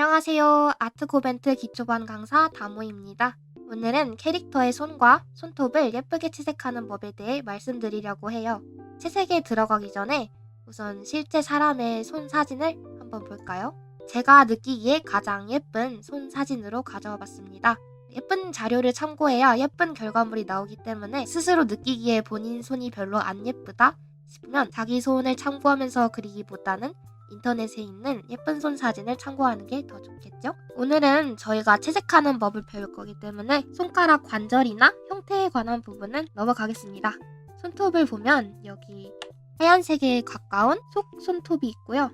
안녕하세요. 아트코벤트 기초반 강사 다모입니다. 오늘은 캐릭터의 손과 손톱을 예쁘게 채색하는 법에 대해 말씀드리려고 해요. 채색에 들어가기 전에 우선 실제 사람의 손 사진을 한번 볼까요? 제가 느끼기에 가장 예쁜 손 사진으로 가져와 봤습니다. 예쁜 자료를 참고해야 예쁜 결과물이 나오기 때문에 스스로 느끼기에 본인 손이 별로 안 예쁘다 싶으면 자기 손을 참고하면서 그리기보다는 인터넷에 있는 예쁜 손 사진을 참고하는 게 더 좋겠죠? 오늘은 저희가 채색하는 법을 배울 거기 때문에 손가락 관절이나 형태에 관한 부분은 넘어가겠습니다. 손톱을 보면 여기 하얀색에 가까운 속 손톱이 있고요.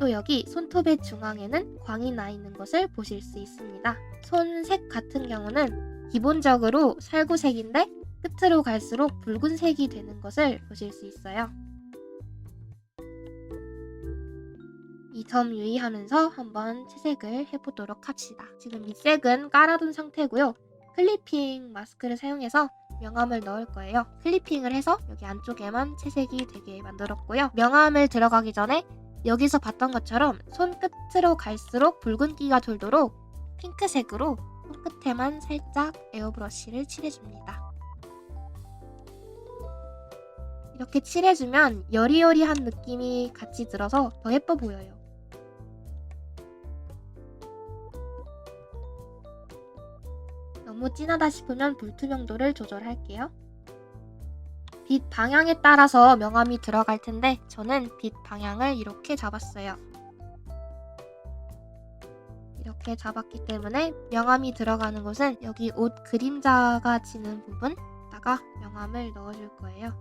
또 여기 손톱의 중앙에는 광이 나 있는 것을 보실 수 있습니다. 손색 같은 경우는 기본적으로 살구색인데 끝으로 갈수록 붉은색이 되는 것을 보실 수 있어요. 이 점 유의하면서 한번 채색을 해보도록 합시다. 지금 이 색은 깔아둔 상태고요. 클리핑 마스크를 사용해서 명암을 넣을 거예요. 클리핑을 해서 여기 안쪽에만 채색이 되게 만들었고요. 명암을 들어가기 전에 여기서 봤던 것처럼 손끝으로 갈수록 붉은기가 돌도록 핑크색으로 손끝에만 살짝 에어브러쉬를 칠해줍니다. 이렇게 칠해주면 여리여리한 느낌이 같이 들어서 더 예뻐 보여요. 너무 진하다 싶으면 불투명도를 조절할게요. 빛 방향에 따라서 명암이 들어갈 텐데 저는 빛 방향을 이렇게 잡았어요. 이렇게 잡았기 때문에 명암이 들어가는 곳은 여기 옷 그림자가 지는 부분다가 명암을 넣어줄 거예요.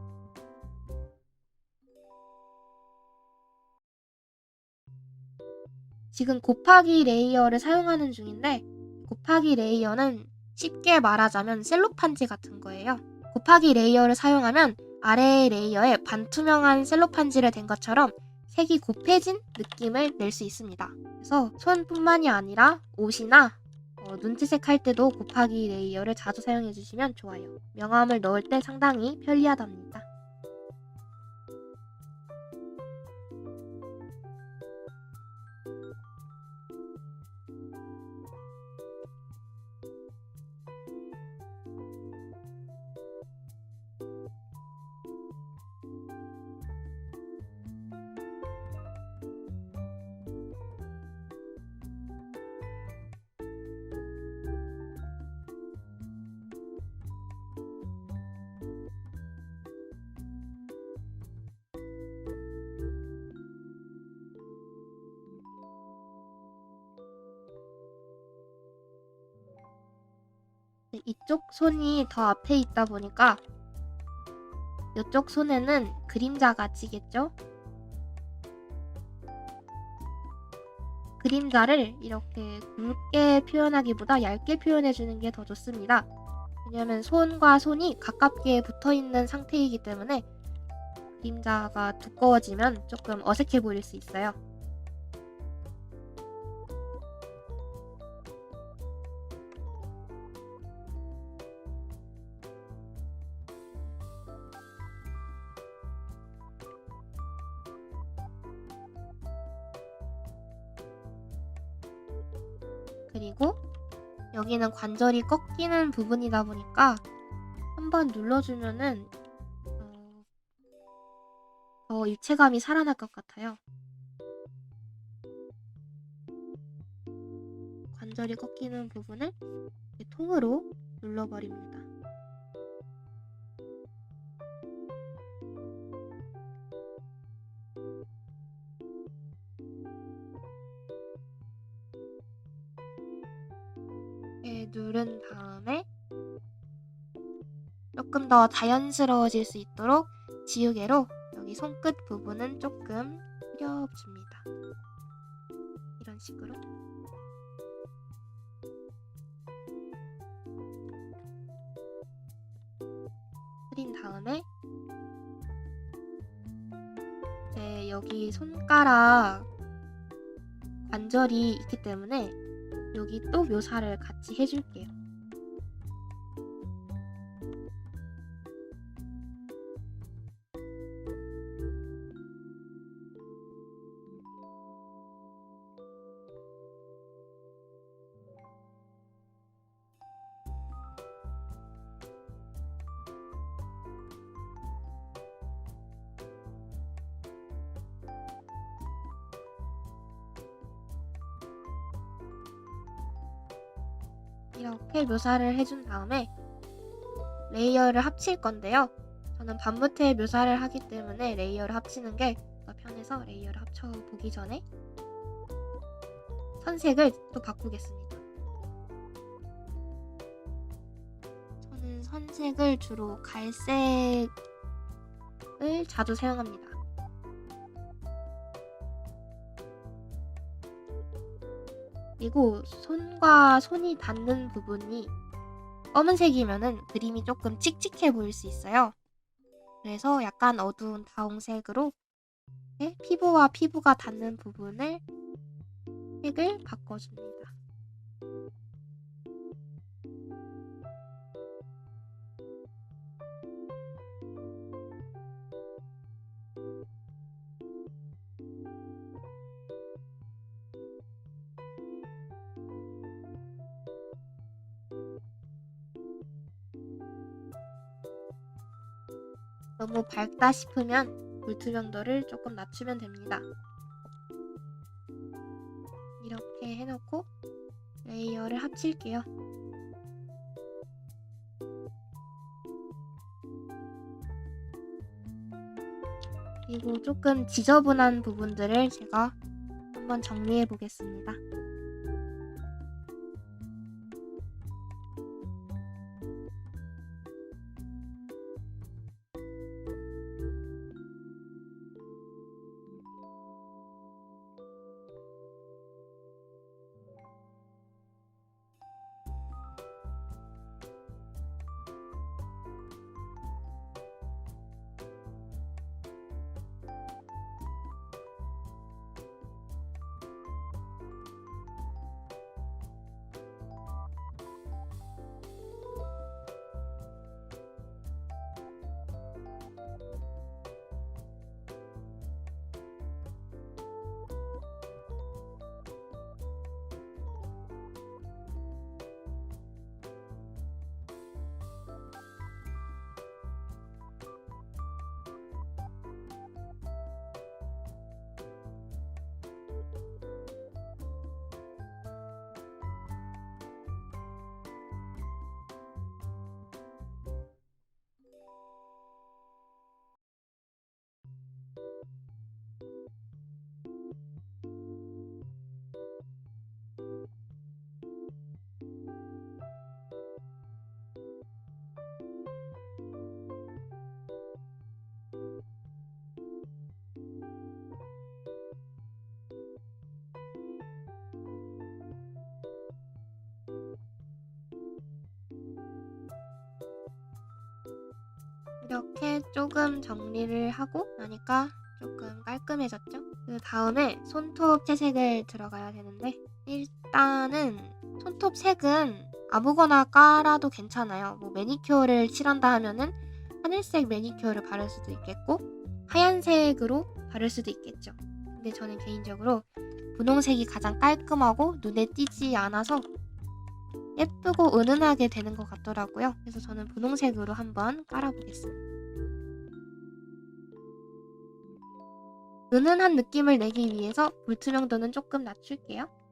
지금 곱하기 레이어를 사용하는 중인데 곱하기 레이어는 쉽게 말하자면 셀로판지 같은 거예요. 곱하기 레이어를 사용하면 아래 레이어에 반투명한 셀로판지를 댄 것처럼 색이 곱해진 느낌을 낼 수 있습니다. 그래서 손뿐만이 아니라 옷이나 어, 눈치색 할 때도 곱하기 레이어를 자주 사용해 주시면 좋아요. 명암을 넣을 때 상당히 편리하답니다. 이쪽 손이 더 앞에 있다 보니까 이쪽 손에는 그림자가 지겠죠? 그림자를 이렇게 굵게 표현하기보다 얇게 표현해주는 게 더 좋습니다. 왜냐하면 손과 손이 가깝게 붙어 있는 상태이기 때문에 그림자가 두꺼워지면 조금 어색해 보일 수 있어요. 그리고 여기는 관절이 꺾이는 부분이다 보니까 한번 눌러주면은 어, 더 입체감이 살아날 것 같아요. 관절이 꺾이는 부분을 통으로 눌러버립니다. 다음에 조금 더 자연스러워질 수 있도록 지우개로 여기 손끝 부분은 조금 흐려줍니다. 이런 식으로. 흐린 다음에 네, 여기 손가락 관절이 있기 때문에 여기 또 묘사를 같이 해줄게요. 이렇게 묘사를 해준 다음에 레이어를 합칠 건데요. 저는 밤부터 묘사를 하기 때문에 레이어를 합치는 게 더 편해서 레이어를 합쳐 보기 전에 선색을 또 바꾸겠습니다. 저는 선색을 주로 갈색을 자주 사용합니다. 그리고 손과 손이 닿는 부분이 검은색이면은 그림이 조금 칙칙해 보일 수 있어요. 그래서 약간 어두운 다홍색으로 피부와 피부가 닿는 부분을 색을 바꿔줍니다. 너무 밝다 싶으면 물투명도를 조금 낮추면 됩니다. 이렇게 해놓고 레이어를 합칠게요. 그리고 조금 지저분한 부분들을 제가 한번 정리해 보겠습니다. 이렇게 조금 정리를 하고 나니까 조금 깔끔해졌죠? 그 다음에 손톱 채색을 들어가야 되는데 일단은 손톱 색은 아무거나 깔아도 괜찮아요. 뭐 매니큐어를 칠한다 하면은 하늘색 매니큐어를 바를 수도 있겠고 하얀색으로 바를 수도 있겠죠. 근데 저는 개인적으로 분홍색이 가장 깔끔하고 눈에 띄지 않아서 예쁘고 은은하게 되는 것 같더라고요. 그래서 저는 분홍색으로 한번 깔아보겠습니다. 은은한 느낌을 내기 위해서 불투명도는 조금 낮출게요.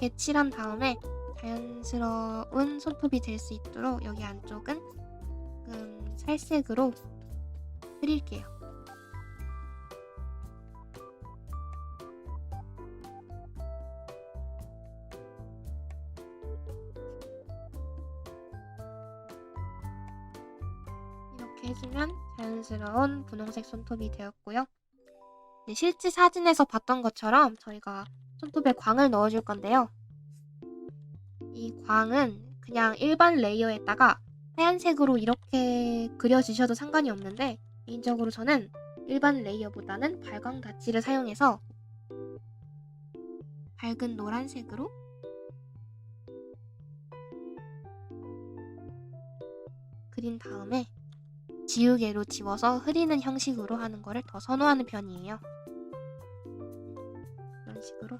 이렇게 칠한 다음에 자연스러운 손톱이 될 수 있도록 여기 안쪽은 조금 살색으로 그릴게요. 이렇게 해주면 자연스러운 분홍색 손톱이 되었고요. 네, 실제 사진에서 봤던 것처럼 저희가 손톱에 광을 넣어줄 건데요. 이 광은 그냥 일반 레이어에다가 하얀색으로 이렇게 그려주셔도 상관이 없는데 개인적으로 저는 일반 레이어보다는 발광 다치를 사용해서 밝은 노란색으로 그린 다음에 지우개로 지워서 흐리는 형식으로 하는 거를 더 선호하는 편이에요. 이런 식으로.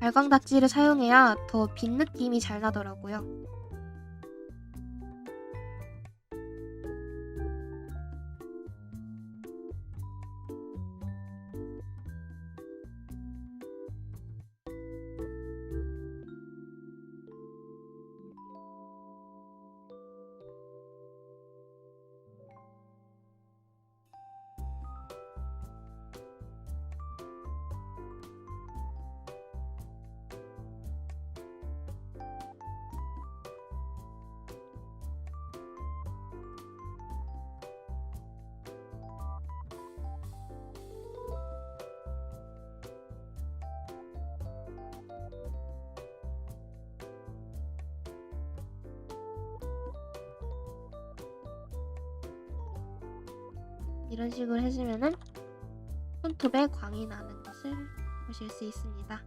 발광닥지를 사용해야 더빈 느낌이 잘 나더라고요. 이런 식으로 해주면은 손톱에 광이 나는 것을 보실 수 있습니다.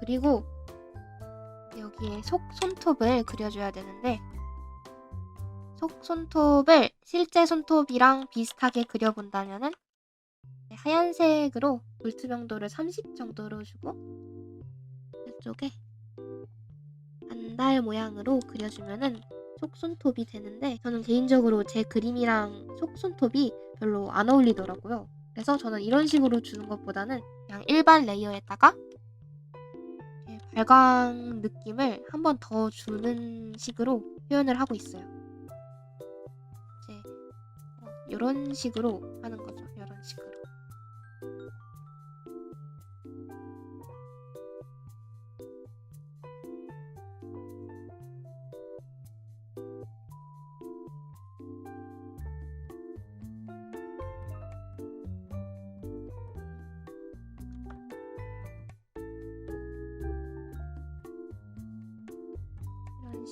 그리고 여기에 속 손톱을 그려줘야 되는데 속 손톱을 실제 손톱이랑 비슷하게 그려본다면은 하얀색으로 물투명도를 30 정도로 주고 이쪽에 반달 모양으로 그려주면은 속손톱이 되는데 저는 개인적으로 제 그림이랑 속손톱이 별로 안 어울리더라고요. 그래서 저는 이런 식으로 주는 것보다는 그냥 일반 레이어에다가 발광 느낌을 한 번 더 주는 식으로 표현을 하고 있어요. 이제 이런 식으로 하는 거죠.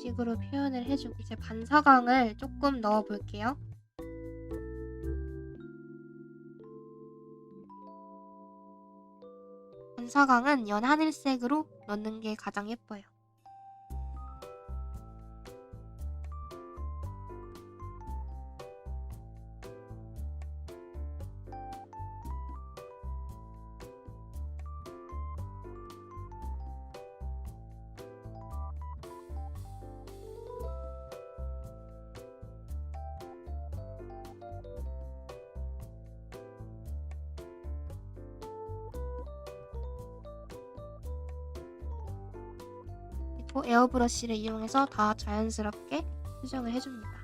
식으로 표현을 해주고 이제 반사광을 조금 넣어 볼게요. 반사광은 연하늘색으로 넣는 게 가장 예뻐요. 에어브러쉬를 이용해서 다 자연스럽게 수정을 해줍니다.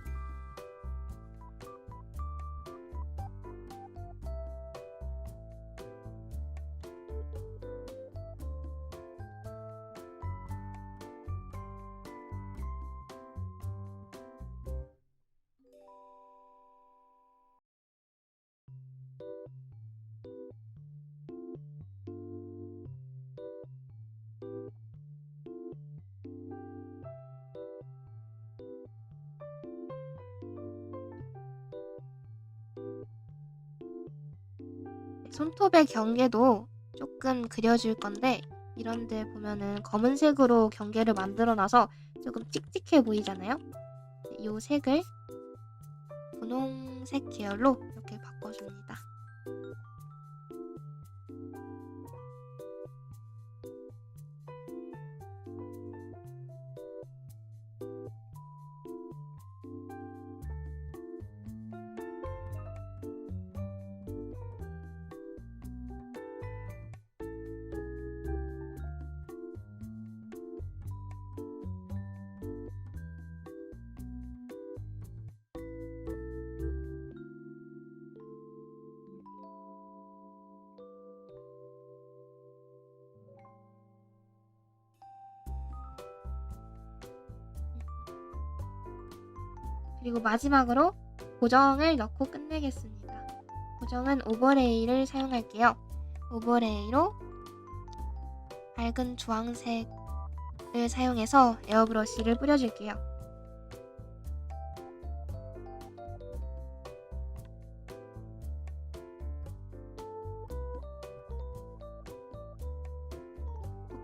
손톱의 경계도 조금 그려줄 건데 이런 데 보면은 검은색으로 경계를 만들어놔서 조금 찍찍해 보이잖아요. 이 색을 분홍색 계열로 이렇게 바꿔줍니다. 그리고 마지막으로 고정을 넣고 끝내겠습니다. 고정은 오버레이를 사용할게요. 오버레이로 밝은 주황색을 사용해서 에어브러쉬를 뿌려줄게요.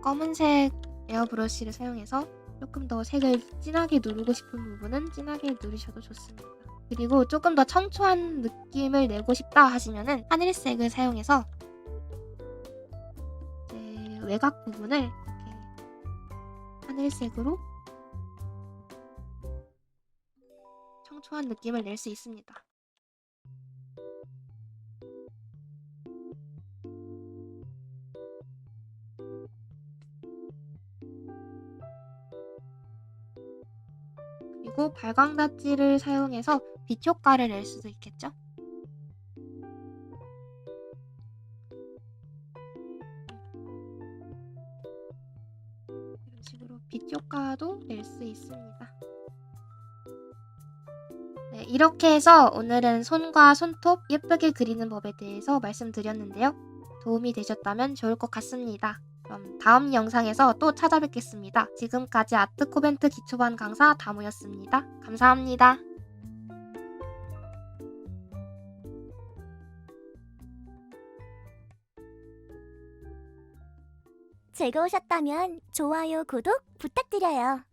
검은색 에어브러쉬를 사용해서 조금 더 색을 진하게 누르고 싶은 부분은 진하게 누르셔도 좋습니다. 그리고 조금 더 청초한 느낌을 내고 싶다 하시면은 하늘색을 사용해서 이제 외곽 부분을 이렇게 하늘색으로 청초한 느낌을 낼 수 있습니다. 그리고 발광닫지를 사용해서 빛 효과를 낼 수도 있겠죠? 이런 식으로 빛 효과도 낼 수 있습니다. 네, 이렇게 해서 오늘은 손과 손톱 예쁘게 그리는 법에 대해서 말씀드렸는데요. 도움이 되셨다면 좋을 것 같습니다. 그럼 다음 영상에서 또 찾아뵙겠습니다. 지금까지 아트 코벤트 기초반 강사 다무였습니다. 감사합니다. 즐거우셨다면 좋아요, 구독 부탁드려요.